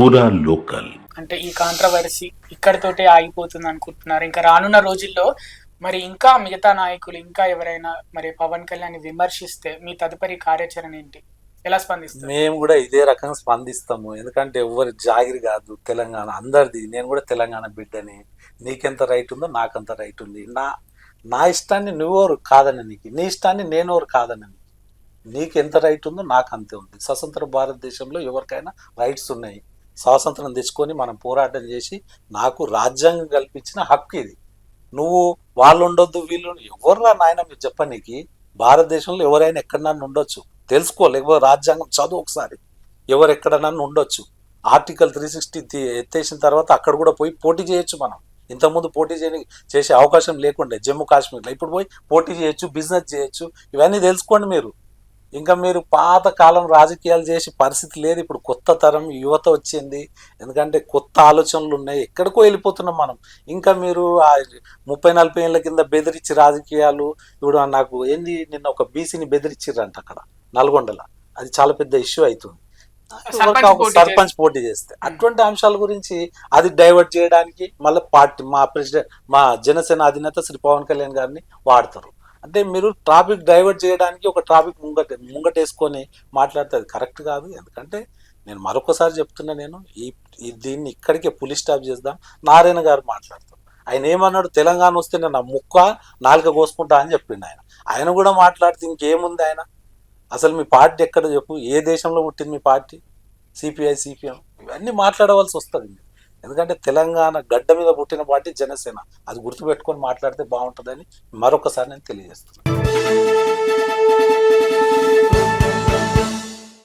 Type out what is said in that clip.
పూరా లోకల్. అంటే ఈ కాంట్రవర్సీ ఇక్కడితోటే ఆగిపోతుంది అనుకుంటున్నారు ఇంకా రానున్న రోజుల్లో మరి ఇంకా మిగతా నాయకులు ఇంకా ఎవరైనా మరి పవన్ కళ్యాణ్ విమర్శిస్తే మీ తదుపరి కార్యాచరణ ఏంటి? ఎలా స్పందిస్తారు? మేము కూడా ఇదే రకంగా స్పందిస్తాము. ఎందుకంటే ఎవరి జాగిరి కాదు తెలంగాణ అందరిది. నేను కూడా తెలంగాణ బిడ్డని. నీకెంత రైట్ ఉందో నాకంత రైట్ ఉంది. నా నా ఇష్టాన్ని నువ్వెవరు కాదని నీకు. నీ ఇష్టాన్ని నేనెవరు కాదని నీకు. నీకు ఎంత రైట్ ఉందో నాకు అంతే ఉంది. స్వతంత్ర భారతదేశంలో ఎవరికైనా రైట్స్ ఉన్నాయి. స్వాతంత్రం తెచ్చుకొని మనం పోరాటం చేసి నాకు రాజ్యాంగం కల్పించిన హక్కు ఇది. నువ్వు వాళ్ళు ఉండొద్దు వీళ్ళు ఎవర్రా నాయన మీరు చెప్పనీకి భారతదేశంలో ఎవరైనా ఎక్కడన్నా ఉండొచ్చు తెలుసుకో లేకపోతే రాజ్యాంగం చదువు ఒకసారి. ఎవరు ఎక్కడన్నా ఉండొచ్చు ఆర్టికల్ త్రీ సిక్స్టీ ఎత్తేసిన తర్వాత అక్కడ కూడా పోయి పోటీ చేయొచ్చు మనం. ఇంతకుముందు పోటీ చేయని చేసే అవకాశం లేకుండే. జమ్మూ కాశ్మీర్లో. ఇప్పుడు పోయి పోటీ చేయొచ్చు బిజినెస్ చేయొచ్చు. ఇవన్నీ తెలుసుకోండి మీరు. ఇంకా మీరు పాత కాలం రాజకీయాలు చేసే పరిస్థితి లేదు. ఇప్పుడు కొత్త తరం యువత వచ్చింది. ఎందుకంటే కొత్త ఆలోచనలు ఉన్నాయి. ఎక్కడికో వెళ్ళిపోతున్నాం మనం. ఇంకా మీరు ఆ ముప్పై నలభై ఏళ్ళ కింద బెదిరించి రాజకీయాలు ఇప్పుడు నాకు ఏంది నిన్న ఒక బీసీని బెదిరించారంట అక్కడ నల్గొండలో. అది చాలా పెద్ద ఇష్యూ అవుతుంది సర్పంచ్ పోటీ చేస్తే. అటువంటి అంశాల గురించి అది డైవర్ట్ చేయడానికి మళ్ళీ పార్టీ మా ప్రెసిడెంట్ మా జనసేన అధినేత శ్రీ పవన్ కళ్యాణ్ గారిని వాడతారు. అంటే మీరు ట్రాఫిక్ డైవర్ట్ చేయడానికి ఒక ట్రాఫిక్ ముంగట ముంగటేసుకొని మాట్లాడితే అది కరెక్ట్ కాదు. ఎందుకంటే నేను మరొకసారి చెప్తున్నా నేను ఈ దీన్ని ఇక్కడికే పులి స్టాప్ చేద్దాం. నారాయణ గారు మాట్లాడతారు. ఆయన ఏమన్నాడు? తెలంగాణ వస్తే నేను నా ముక్క నాలుక కోసుకుంటా అని చెప్పిండు ఆయన. ఆయన కూడా మాట్లాడితే ఇంకేముంది ఆయన? అసలు మీ పార్టీ ఎక్కడ చెప్పు? ఏ దేశంలో పుట్టింది మీ పార్టీ? CPI CPM? ఇవన్నీ మాట్లాడవలసి వస్తుంది. మీరు. ఎందుకంటే తెలంగాణ గడ్డ మీద పుట్టిన పార్టీ జనసేన. అది గుర్తుపెట్టుకొని మాట్లాడితే బాగుంటుందని మరొకసారి నేను తెలియజేస్తున్నాను.